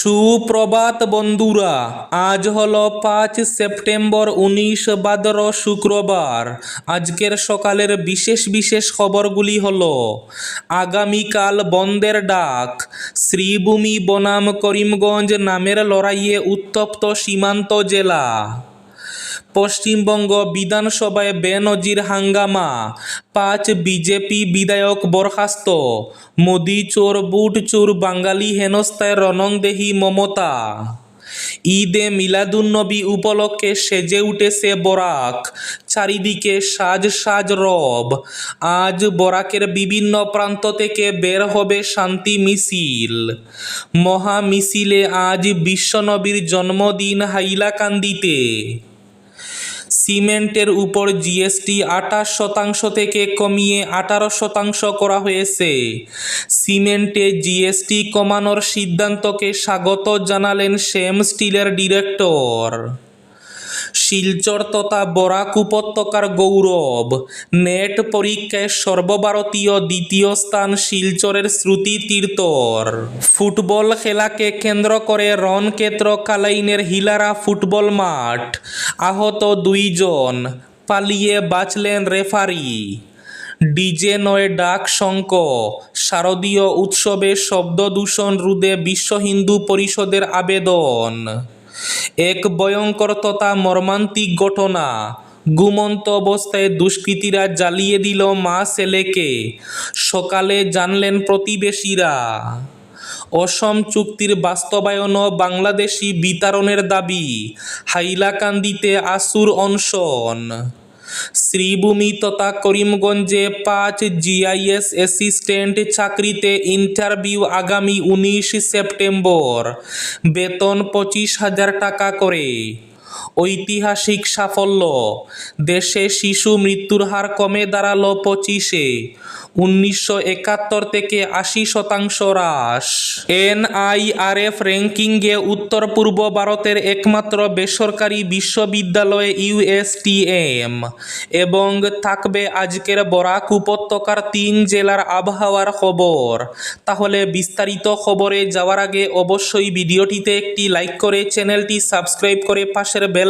সুপ্রভাত বন্ধুরা, আজ হল পাঁচ সেপ্টেম্বর উনিশ বাদর শুক্রবার। আজকের সকালের বিশেষ বিশেষ খবরগুলি হল, আগামীকাল বন্দের ডাক, শ্রীভূমি বনাম করিমগঞ্জ নামের লড়াইয়ে উত্তপ্ত সীমান্ত জেলা। পশ্চিমবঙ্গ বিধানসভায় বেনজির হাঙ্গামা। পাঁচ বিজেপি বিধায়ক বরখাস্ত। মোদি চোর, বুট চোর, বাঙালি হেনস্থায় রণংদেহী মমতা। ঈদে মিলাদুন্নবী উপলক্ষে সেজে উঠেছে বরাক। চারিদিকে সাজ সাজ রব। আজ বরাকের বিভিন্ন প্রান্ত থেকে বের হবে শান্তি মিছিল। মহা মিছিলে আজ বিশ্বনবীর জন্মদিন হাইলাকান্দিতে। সিমেন্টের উপর জিএসটি আঠাশ শতাংশ থেকে কমিয়ে আঠারো শতাংশ করা হয়েছে। সিমেন্টে জিএসটি কমানোর সিদ্ধান্তকে স্বাগত জানালেন শ্যাম স্টিলের ডিরেক্টর। শিলচর তথা বরাক উপত্যকার গৌরব। নেট পরীক্ষায় সর্বভারতীয় দ্বিতীয় স্থান শিলচরের শ্রুতি তীর্থর ফুটবল খেলাকে কেন্দ্র করে রণক্ষেত্র কালাইনের হিলারা ফুটবল মাঠ। আহত দুইজন, পালিয়ে বাঁচলেন রেফারি। ডিজে নয় ডাক শঙ্ক শারদীয় উৎসবে শব্দ দূষণ রোধে বিশ্ব হিন্দু পরিষদের আবেদন। এক ভয়ঙ্কর তথা মর্মান্তিক ঘটনা। গুমন্ত অবস্থায় দুষ্কৃতীরা জ্বালিয়ে দিল মা ছেলেকে। সকালে জানলেন প্রতিবেশীরা। অসম চুক্তির বাস্তবায়ন ও বাংলাদেশি বিতরণের দাবি, হাইলাকান্দিতে আসুর অনশন। শ্রীভূমি তথা করিমগঞ্জে পাঁচ জিআইএস অ্যাসিস্ট্যান্ট চাকরিতে ইন্টারভিউ আগামী উনিশ সেপ্টেম্বর। বেতন পঁচিশ হাজার টাকা করে। ঐতিহাসিক সাফল্য। দেশে শিশু মৃত্যুর হার কমে দাঁড়াল পঁচিশে। উনিশশো একাত্তর থেকে আশি শতাংশ হ্রাস। এনআইআরএফ র্যাঙ্কিংয়ে উত্তর পূর্ব ভারতের একমাত্র বেসরকারি বিশ্ববিদ্যালয় ইউএসটিএম এবং থাকবে আজকের বরাক উপত্যকার তিন জেলার আবহাওয়ার খবর। তাহলে বিস্তারিত খবরে যাওয়ার আগে অবশ্যই ভিডিওটিতে একটি লাইক করে চ্যানেলটি সাবস্ক্রাইব করে পাশের বেল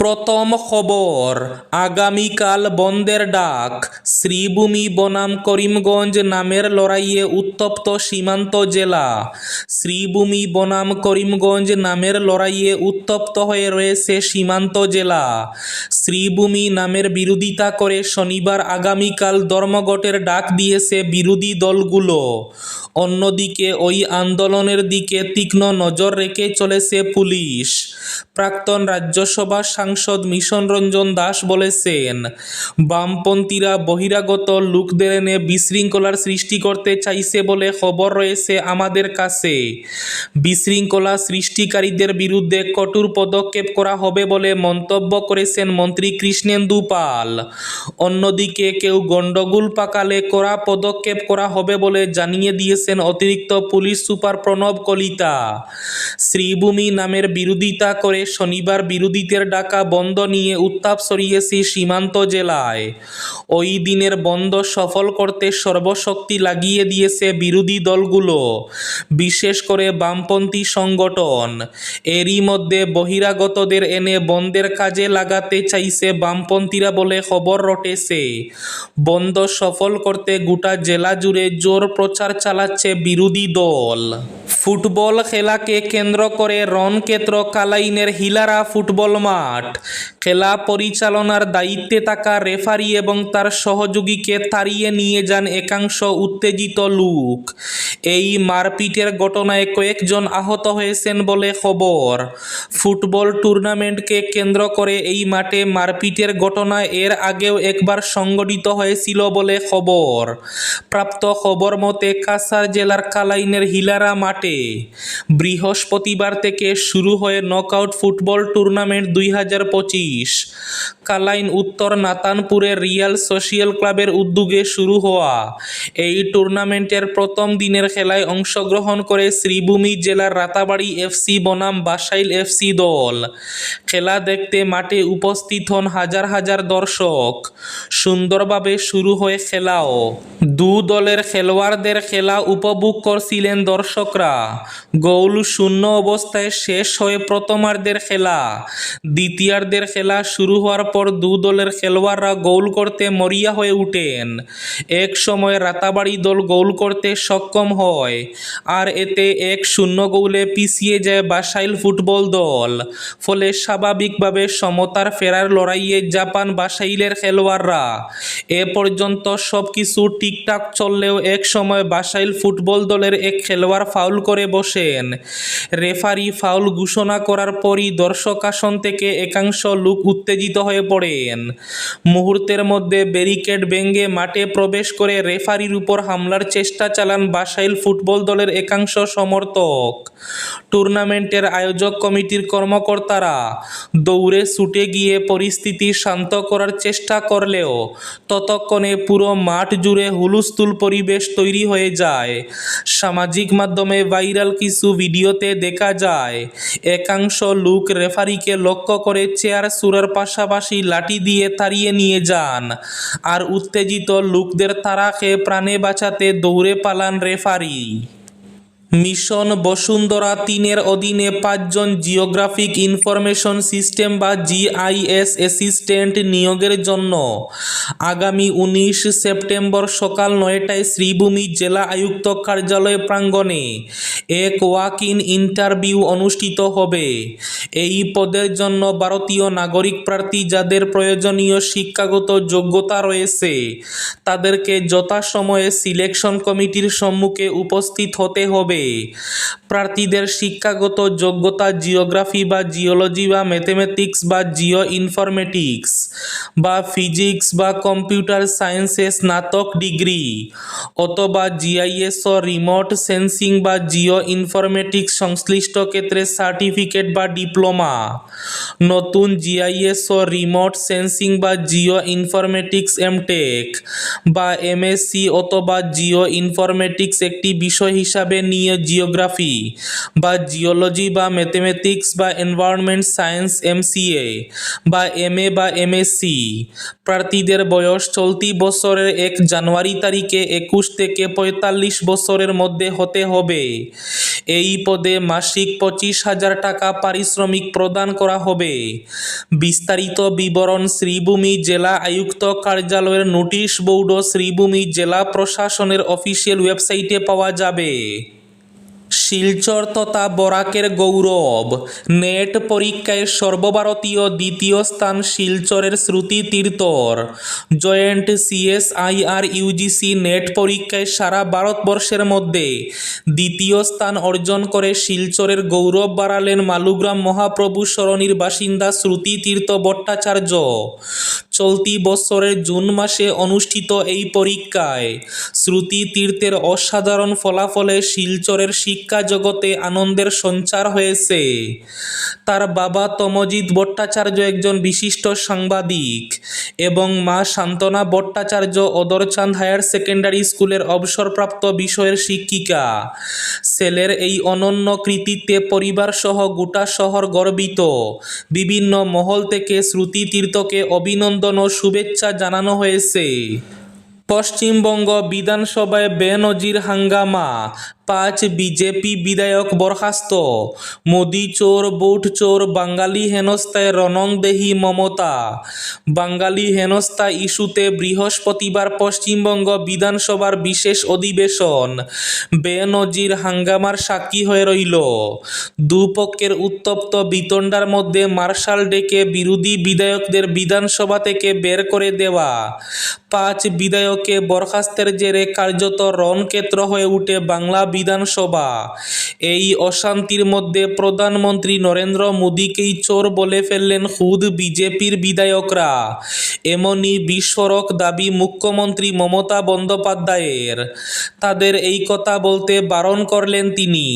প্রথম খবর, আগামীকাল বন্ধের ডাক। শ্রীভূমি বনাম করিমগঞ্জ নামের লড়াইয়ে উত্তপ্ত সীমান্ত জেলা। শ্রীভূমি বনাম করিমগঞ্জ নামের লড়াইয়ে উত্তপ্ত হয়ে রয়েছে সীমান্ত জেলা। শ্রীভূমি নামের বিরোধিতা করে শনিবার আগামীকাল ধর্মঘটের ডাক দিয়েছে বিরোধী দলগুলো। অন্যদিকে ওই আন্দোলনের দিকে তীক্ষ্ণ নজর রেখে চলেছে পুলিশ। প্রাক্তন রাজ্যসভা সাংসদ মিশন রঞ্জন দাস বলেছেন, বামপন্থীরা বহিরাগত লোকদের এনে বিশৃঙ্খলার সৃষ্টি করতে চাইছে বলে খবর রয়েছে আমাদের কাছে। বিশৃঙ্খলা সৃষ্টিকারীদের বিরুদ্ধে কঠোর পদক্ষেপ করা হবে বলে মন্তব্য করেছেন মন্ত্রী কৃষ্ণেন্দু পাল। অন্যদিকে কেউ গণ্ডগোল পাকালে কড়া পদক্ষেপ করা হবে বলে জানিয়ে দিয়েছেন অতিরিক্ত পুলিশ সুপার প্রণব কলিতা। শ্রীভূমি নামের বিরোধিতা করে শনিবার বিরোধীদের ডাকা বন্ধ নিয়ে উত্তাপ ছড়িয়েছে সীমান্ত জেলায়। ওই দিনের বন্ধ সফল করতে সর্বশক্তি লাগিয়ে দিয়েছে বিরোধী দলগুলো, বিশেষ করে বামপন্থী সংগঠন। এরই মধ্যে বহিরাগতদের এনে বন্ধের কাজে লাগাতে চাইছে বামপন্থীরা বলে খবর রটেছে। বন্ধ সফল করতে গোটা জেলা জুড়ে জোর প্রচার চালাচ্ছে বিরোধী দল। ফুটবল খেলাকে কেন্দ্র করে রণক্ষেত্র কালাইনের হিলারা ফুটবল মাঠ। খেলা পরিচালনার দায়িত্বে থাকা রেফারি এবং তার সহযোগীকে তাড়িয়ে নিয়ে যান একাংশ উত্তেজিত লোক। এই মারপিটের ঘটনায় কয়েকজন আহত হয়েছেন বলে খবর। ফুটবল টুর্নামেন্টকে কেন্দ্র করে এই মাঠে মারপিটের ঘটনা এর আগেও একবার সংগঠিত হয়েছিল বলে খবর। প্রাপ্ত খবর মতে কাছাড় জেলার কালাইনের হিলারা মাঠে বৃহস্পতিবার থেকে শুরু হয়ে নকআউট ফুটবল টুর্নামেন্ট দুই হাজার পঁচিশ। পুলিশ কালাইন উত্তর নাতানপুরের রিয়াল সোশিয়াল ক্লাবের উদ্যোগে শুরু হওয়া। এই টুর্নামেন্টের প্রথম দিনের খেলায় অংশগ্রহণ করে শ্রীভূমি জেলার রাতাবাড়ি এফসি বনাম, বাসাইল এফসি দল। খেলা দেখতে মাঠে উপস্থিত হন হাজার হাজার দর্শক। সুন্দরভাবে শুরু হয়ে খেলাও। দু দলের খেলোয়াড়দের খেলা উপভোগ করছিলেন দর্শকরা। গোল শূন্য অবস্থায় শেষ হয়ে প্রথমার্ধের খেলা। দ্বিতীয়ার্ধের খেলা শুরু হওয়ার পর দু দলের খেলোয়াড়রা গোল করতে মরিয়া হয়ে উঠেন। এক সময় রাতাবাড়ি দল গোল করতে সক্ষম হয় আর এতে এক শূন্য গোলে পিছিয়ে যায় বাসাইল ফুটবল দল। ফলে স্বাভাবিকভাবে সমতার ফেরার লড়াইয়ে জাপান বাসাইলের খেলোয়াড়রা। এ পর্যন্ত সব কিছু ঠিকঠাক চললেও এক সময় বাসাইল ফুটবল দলের এক খেলোয়াড় ফাউল করে বসেন। রেফারি ফাউল ঘোষণা করার পরই দর্শক আসন থেকে একাংশ লোক উত্তেজিত হয়ে পড়েন। মুহূর্তের মধ্যে ব্যারিকেড ভেঙে মাঠে প্রবেশ করে রেফারির উপর হামলার চেষ্টা চালান বাসাইল ফুটবল দলের একাংশ সমর্থক। টুর্নামেন্টের আয়োজক কমিটির কর্মকর্তারা দৌড়ে ছুটে গিয়ে পরিস্থিতি শান্ত করার চেষ্টা করলেও ততক্ষণে পুরো মাঠ জুড়ে হুলুস্থুল পরিবেশ তৈরি হয়ে যায়। সামাজিক মাধ্যমে ভাইরাল কিছু ভিডিওতে দেখা যায়, একাংশ লোক রেফারিকে লক্ষ্য করে চেয়ার সুরের পাশাপাশি লাঠি দিয়ে তাড়িয়ে নিয়ে যান। আর উত্তেজিত লোকদের তারাকে প্রাণে বাঁচাতে দৌড়ে পালান রেফারি। মিশন বসুন্ধরা তিনের অধীনে পাঁচজন জিওগ্রাফিক ইনফরমেশন সিস্টেম বা জিআইএস অ্যাসিস্ট্যান্ট নিয়োগের জন্য আগামী উনিশ সেপ্টেম্বর সকাল নয়টায় শ্রীভূমি জেলা আয়ুক্ত কার্যালয় প্রাঙ্গণে এক ওয়াক ইন ইন্টারভিউ অনুষ্ঠিত হবে। এই পদের জন্য ভারতীয় নাগরিক প্রার্থী যাদের প্রয়োজনীয় শিক্ষাগত যোগ্যতা রয়েছে, তাদেরকে যথাসময়ে সিলেকশন কমিটির সম্মুখে উপস্থিত হতে হবে। প্রার্থীদের শিক্ষাগত যোগ্যতা, জিওগ্রাফি বা জিওলজি বা ম্যাথমেটিক্স বা জিও ইনফরমেটিক্স বা ফিজিক্স বা কম্পিউটার সায়েন্সে স্নাতক ডিগ্রি অথবা জিআইএস ও রিমোট সেন্সিং বা জিও ইনফরমেটিক্স সংশ্লিষ্ট ক্ষেত্রে সার্টিফিকেট বা ডিপ্লোমা। নতুন জিআইএস ও রিমোট সেন্সিং বা জিও ইনফরমেটিক্স এমটেক। বা এমএসসি অথবা জিও ইনফরমেটিক্স একটি বিষয় হিসাবে নিয়ে জিওগ্রাফি বা জিওলজি বা ম্যাথমেটিক্স বা এনভায়রনমেন্ট সায়েন্স এমসিএ বা এমএ বা এমএসসি প্রার্থীদের বয়স চলতি বছরের এক জানুয়ারি তারিখে একুশ থেকে পঁয়তাল্লিশ বছরের মধ্যে হতে হবে। এই পদে মাসিক পঁচিশ হাজার টাকা পারিশ্রমিক প্রদান করা হবে। বিস্তারিত বিবরণ শ্রীভূমি জেলা আয়ুক্ত কার্যালয়ের নোটিশ বোর্ড শ্রীভূমি জেলা প্রশাসনের অফিসিয়াল ওয়েবসাইটে পাওয়া যাবে। শিলচর তথা বরাকের গৌরব। নেট পরীক্ষায় সর্বভারতীয় দ্বিতীয় স্থান শিলচরের শ্রুতি তীর্থর জয়েন্ট সিএসআইআর ইউজিসি নেট পরীক্ষায় সারা ভারতবর্ষের মধ্যে দ্বিতীয় স্থান অর্জন করে শিলচরের গৌরব বাড়ালেন মালুগ্রাম মহাপ্রভু সরণির বাসিন্দা শ্রুতি তীর্থ ভট্টাচার্য। চলতি বছরের জুন মাসে অনুষ্ঠিত এই পরীক্ষায় শ্রুতি তীর্থের অসাধারণ ফলাফলে শিলচরের শিক্ষা জগতে আনন্দের সঞ্চার হয়েছে। তার বাবা তমজিৎ ভট্টাচার্য একজন বিশিষ্ট সাংবাদিক এবং মা শান্তনা ভট্টাচার্য অদরচাঁদ হায়ার সেকেন্ডারি স্কুলের অবসরপ্রাপ্ত বিষয়ের শিক্ষিকা। ছেলের এই অনন্য কৃতিত্বে পরিবার সহ গোটা শহর গর্বিত। বিভিন্ন মহল থেকে শ্রুতি তীর্থকে অভিনন্দন ও শুভেচ্ছা জানানো হয়েছে। পশ্চিমবঙ্গ বিধানসভায় বেনজির হাঙ্গামা পাঁচ বিজেপি বিধায়ক বরখাস্ত। মোদি চোর, বুট চোর, বাঙালি হেনস্থায় রণংদেহী মমতা। বাঙালি হেনস্থা ইস্যুতে বৃহস্পতিবার পশ্চিমবঙ্গ বিধানসভার বিশেষ অধিবেশন। বেনজির হাঙ্গামার সাক্ষী হয়ে রইল। দুপক্ষের উত্তপ্ত বিতণ্ডার মধ্যে মার্শাল ডেকে বিরোধী বিধায়কদের বিধানসভা থেকে বের করে দেওয়া। পাঁচ বিধায়কে বরখাস্তের জেরে কার্যত রণক্ষেত্র হয়ে উঠে বাংলা বিধানসভা। এই অশান্তির মধ্যে প্রধানমন্ত্রী নরেন্দ্র মোদীকেই চোর বলে ফেললেন খুদ বিজেপির বিধায়করা। এমনই বিস্ফোরক দাবি মুখ্যমন্ত্রী মমতা বন্দ্যোপাধ্যায়ের। তাদের এই কথা বলতে বারণ করলেন তিনি।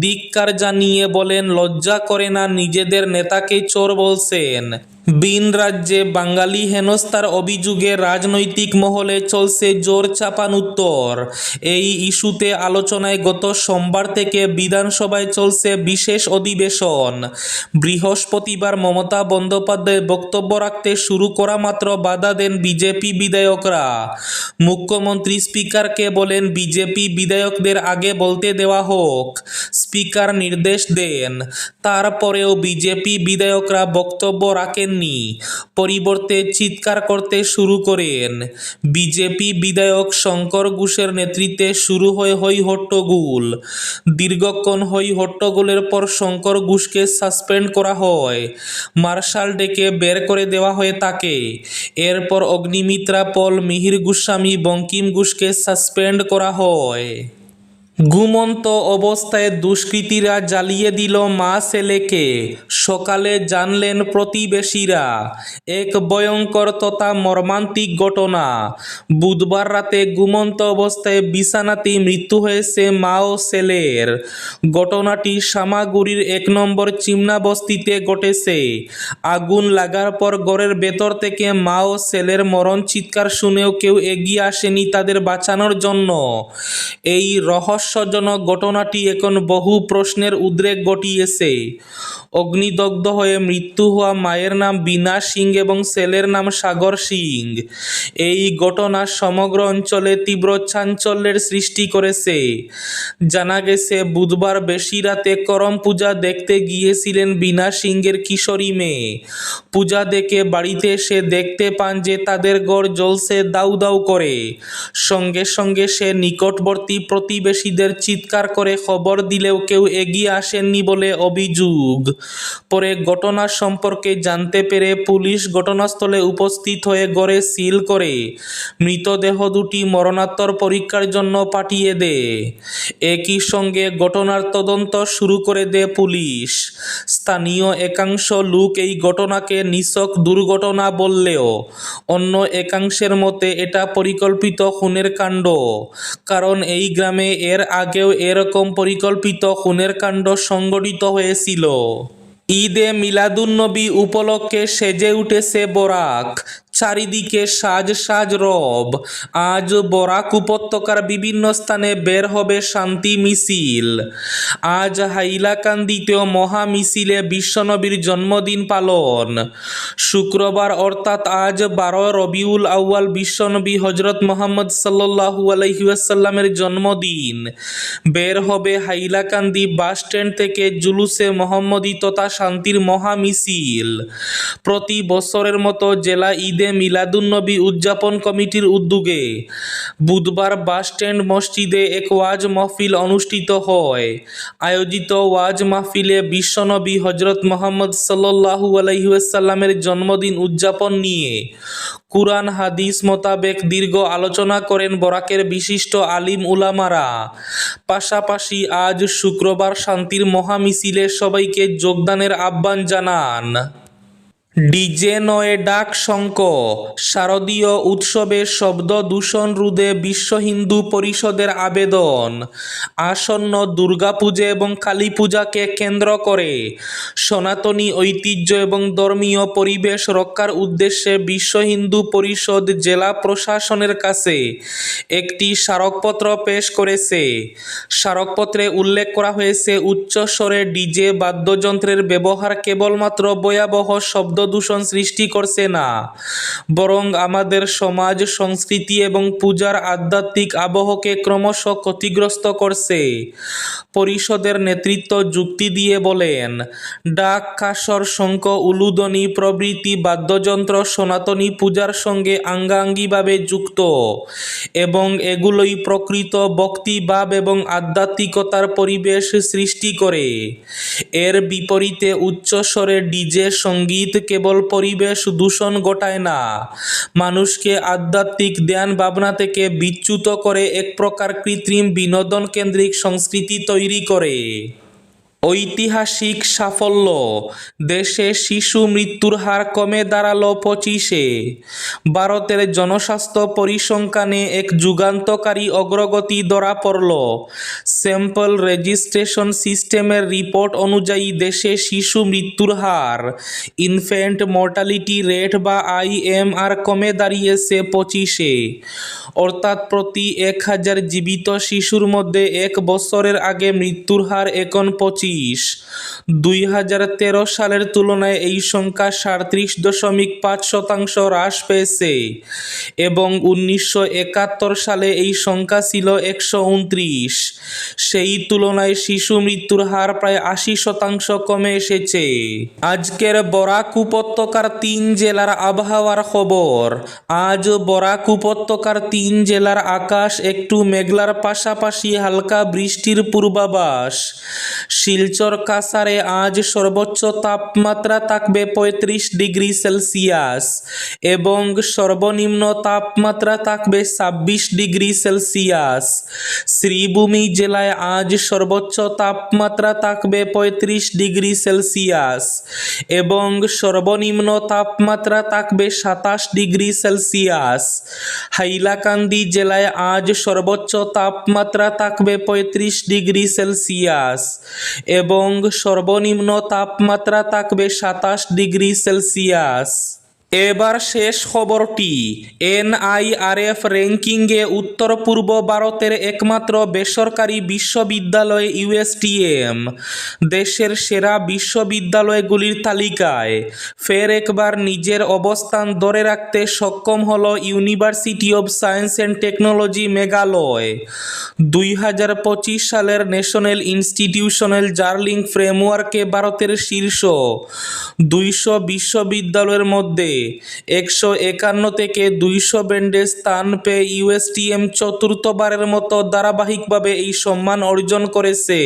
ধিক্কার জানিয়ে বলেন, লজ্জা করে না, নিজেদের নেতাকে চোর বলছেন। বিন রাজ্যে বাঙালি হেনস্থার অভিযোগে রাজনৈতিক মহলে চলছে জোর চাপান উত্তর। এই ইস্যুতে আলোচনায় গত সোমবার থেকে বিধানসভায় চলছে বিশেষ অধিবেশন। বৃহস্পতিবার মমতা বন্দ্যোপাধ্যায় বক্তব্য রাখতে শুরু করা মাত্র বাধা দেন বিজেপি বিধায়করা। মুখ্যমন্ত্রী স্পিকারকে বলেন, বিজেপি বিধায়কদের আগে বলতে দেওয়া হোক। স্পিকার নির্দেশ দেন। তারপরেও বিজেপি বিধায়করা বক্তব্য রাখেননি পরিবর্তে চিৎকার করতে শুরু করেন। বিজেপি বিধায়ক শঙ্কর ঘোষের নেতৃত্বে শুরু হয় হই হট্টগোল দীর্ঘক্ষণ হই হট্টগোলের পর শঙ্কর ঘোষকে সাসপেন্ড করা হয়। মার্শাল ডেকে বের করে দেওয়া হয় তাকে। এরপর অগ্নিমিত্রা, পল মিহির গোস্বামী, বঙ্কিম ঘোষকে সাসপেন্ড করা হয়। ঘুমন্ত অবস্থায় দুষ্কৃতীরা জ্বালিয়ে দিল মা ছেলেকে। সকালে জানলেন প্রতিবেশীরা, এক ভয়ঙ্কর তথা মর্মান্তিক ঘটনা। বুধবার রাতে ঘুমন্ত অবস্থায় বিছানাতেই মৃত্যু হয়েছে মা ও ছেলের। ঘটনাটি সামাগুড়ির এক নম্বর চিমনা বস্তিতে ঘটেছে। আগুন লাগার পর ঘরের ভেতর থেকে মা ও ছেলের মরণ চিৎকার শুনেও কেউ এগিয়ে আসেনি তাদের বাঁচানোর জন্য। এই রহস্যজনক ঘটনাটি এখন বহু প্রশ্নের উদ্রেক ঘটিয়েছে। অগ্নিদগ্ধ হয়ে মৃত্যু হওয়া মায়ের নাম বিনা সিং এবং ছেলের নাম সাগর সিং। এই ঘটনা সমগ্র অঞ্চলে তীব্র চাঞ্চল্যের সৃষ্টি করেছে। জানা গেছে, বুধবার বেশি রাতে করম পূজা দেখতে গিয়েছিলেন বীণা সিংয়ের কিশোরী মেয়ে। পূজা দেখে বাড়িতে এসে দেখতে পান যে তাদের গড় জ্বলছে দাউ দাউ করে। সঙ্গে সঙ্গে সে নিকটবর্তী প্রতিবেশীদের চিৎকার করে খবর দিলেও কেউ এগিয়ে আসেননি বলে অভিযোগ। পরে ঘটনা সম্পর্কে জানতে পেরে পুলিশ ঘটনাস্থলে উপস্থিত হয়ে গড়ে সিল করে মৃতদেহ দুটি মরণোত্তর পরীক্ষার জন্য পাঠিয়ে দেয়। একই সঙ্গে ঘটনার তদন্ত শুরু করে দেয় পুলিশ। স্থানীয় একাংশ লোক এই ঘটনাকে নিছক দুর্ঘটনা বললেও অন্য একাংশের মতে এটা পরিকল্পিত খুনের কাণ্ড। কারণ এই গ্রামে এর আগেও এরকম পরিকল্পিত খুনের কাণ্ড সংঘটিত হয়েছিল। ঈদে মিলাদুন্নবী উপলক্ষে সেজে উঠেছে বরাক। চারিদিকে সাজ সাজ রব। আজ বরাক উপত্যকার বিভিন্ন স্থানে বের হবে শান্তি মিছিল। আজ হাইলাকান্দিতেও মহা মিছিলে বিশ্বনবীর জন্মদিন পালন। শুক্রবার অর্থাৎ আজ বারো রবিউল আউয়াল বিশ্বনবী হজরত মোহাম্মদ সাল্লাহু আলহিউসাল্লামের জন্মদিন। বের হবে হাইলাকান্দি বাস স্ট্যান্ড থেকে জুলুসে মোহাম্মদী তথা শান্তির মহা মিছিল প্রতি বছরের মতো জেলা ঈদে মিলাদুন্নবী উদযাপন কমিটির উদ্যোগে বুধবার বাস স্ট্যান্ড মসজিদে এক ওয়াজ মাহফিল অনুষ্ঠিত হয়। আয়োজিত ওয়াজ মাহফিলে বিশ্বনবী হজরত মোহাম্মদ সাল্লাহু আলহিউসাল্লামের জন্মদিন উদযাপন নিয়ে কুরআন, হাদিস মোতাবেক দীর্ঘ আলোচনা করেন বরাকের বিশিষ্ট আলিম উলামারা। পাশাপাশি আজ শুক্রবার শান্তির মহামিছিলে সবাইকে যোগদানের আহ্বান জানান। ডিজে নয় ডাক শঙ্ক শারদীয় উৎসবে শব্দ দূষণ রোধে বিশ্ব হিন্দু পরিষদের আবেদন, আসন্ন দুর্গাপূজা এবং কালী পূজাকে কেন্দ্র করে সনাতনী ঐতিহ্য এবং ধর্মীয় পরিবেশ রক্ষার উদ্দেশ্যে বিশ্ব হিন্দু পরিষদ জেলা প্রশাসনের কাছে একটি স্মারকপত্র পেশ করেছে। স্মারকপত্রে উল্লেখ করা হয়েছে, উচ্চস্বরে ডিজে বাদ্যযন্ত্রের ব্যবহার কেবলমাত্র ভয়াবহ শব্দ দূষণ সৃষ্টি করছে না। বরং আমাদের সমাজ, সংস্কৃতি এবং পূজার আধ্যাত্মিক আবহকে ক্রমশ ক্ষতিগ্রস্ত করছে। পরিষদের নেতৃত্ব যুক্তি দিয়ে বলেন, ডাক, কাসর, শঙ্খ উলুদনি প্রভৃতি বাদ্যযন্ত্র সনাতনী পূজার সঙ্গে আঙ্গাঙ্গিভাবে যুক্ত এবং এগুলোই প্রকৃত ভক্তিভাব এবং আধ্যাত্মিকতার পরিবেশ সৃষ্টি করে। এর বিপরীতে উচ্চস্বরে ডিজে সংগীত কেবল পরিবেশ দূষণ ঘটায় না। মানুষকে আধ্যাত্মিক ধ্যান ভাবনা থেকে বিচ্যুত করে এক প্রকার কৃত্রিম বিনোদন কেন্দ্রিক সংস্কৃতি তৈরি করে। ঐতিহাসিক সাফল্য। দেশে শিশু মৃত্যুর হার কমে দাঁড়াল পঁচিশে। ভারতের জনস্বাস্থ্য পরিসংখ্যানে এক যুগান্তকারী অগ্রগতি ধরা পড়ল। স্যাম্পল রেজিস্ট্রেশন সিস্টেমের রিপোর্ট অনুযায়ী দেশে শিশু মৃত্যুর হার, ইনফ্যান্ট মর্টালিটি রেট বা আইএমআর কমে দাঁড়িয়েছে পঁচিশে। অর্থাৎ প্রতি এক হাজার জীবিত শিশুর মধ্যে এক বছরের আগে মৃত্যুর হার এখন পঁচিশ। দুই হাজার তেরো সালের তুলনায় এই সংখ্যা সাঁত্রিশ দশমিক পাঁচ শতাংশ হ্রাস পেয়েছে এবং উনিশশো একাত্তর সালে এই সংখ্যা ছিল একশো উনত্রিশ। সেই তুলনায় শিশু মৃত্যুর হার প্রায় আশি শতাংশ কমে এসেছে। আজকের বরাক উপত্যকার তিন জেলার আবহাওয়ার খবর। আজ বরাক উপত্যকার তিন জেলার আকাশ একটু মেঘলার পাশাপাশি হালকা বৃষ্টির পূর্বাভাস। শিলচর কাসারে আজ সর্বোচ্চ তাপমাত্রা থাকবে পঁয়ত্রিশ ডিগ্রি সেলসিয়াস এবং সর্বনিম্ন তাপমাত্রা থাকবে ছাব্বিশ ডিগ্রি সেলসিয়াস। শ্রীভূমি জেলায় আজ সর্বোচ্চ তাপমাত্রা থাকবে পঁয়ত্রিশ ডিগ্রি সেলসিয়াস এবং সর্বনিম্ন তাপমাত্রা থাকবে সাতাশ ডিগ্রি সেলসিয়াস। হাইলাকান্দি জেলায় আজ সর্বোচ্চ তাপমাত্রা থাকবে পঁয়ত্রিশ ডিগ্রি সেলসিয়াস এবং সর্বনিম্ন তাপমাত্রা থাকবে সাতাশ ডিগ্রি সেলসিয়াস। এবার শেষ খবরটি, এনআইআরএফ র্যাঙ্কিংয়ে উত্তর পূর্ব ভারতের একমাত্র বেসরকারি বিশ্ববিদ্যালয় ইউএসটিএম দেশের সেরা বিশ্ববিদ্যালয়গুলির তালিকায়। ফের একবার নিজের অবস্থান ধরে রাখতে সক্ষম হল university of science and technology Meghalaya. দুই হাজার পঁচিশ সালের ন্যাশনাল ইনস্টিটিউশনাল জার্লিং ফ্রেমওয়ার্কে ভারতের শীর্ষ দুইশো বিশ্ববিদ্যালয়ের মধ্যে একশো একান্ন থেকে দুইশো ব্যান্ডে স্থান পেয়ে ইউএসটিএম চতুর্থবারের মতো ধারাবাহিকভাবে এই সম্মান অর্জন করেছে।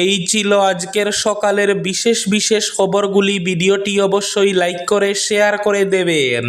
এই ছিল আজকের সকালের বিশেষ বিশেষ খবরগুলি। ভিডিওটি অবশ্যই লাইক করে, শেয়ার করে দেবেন।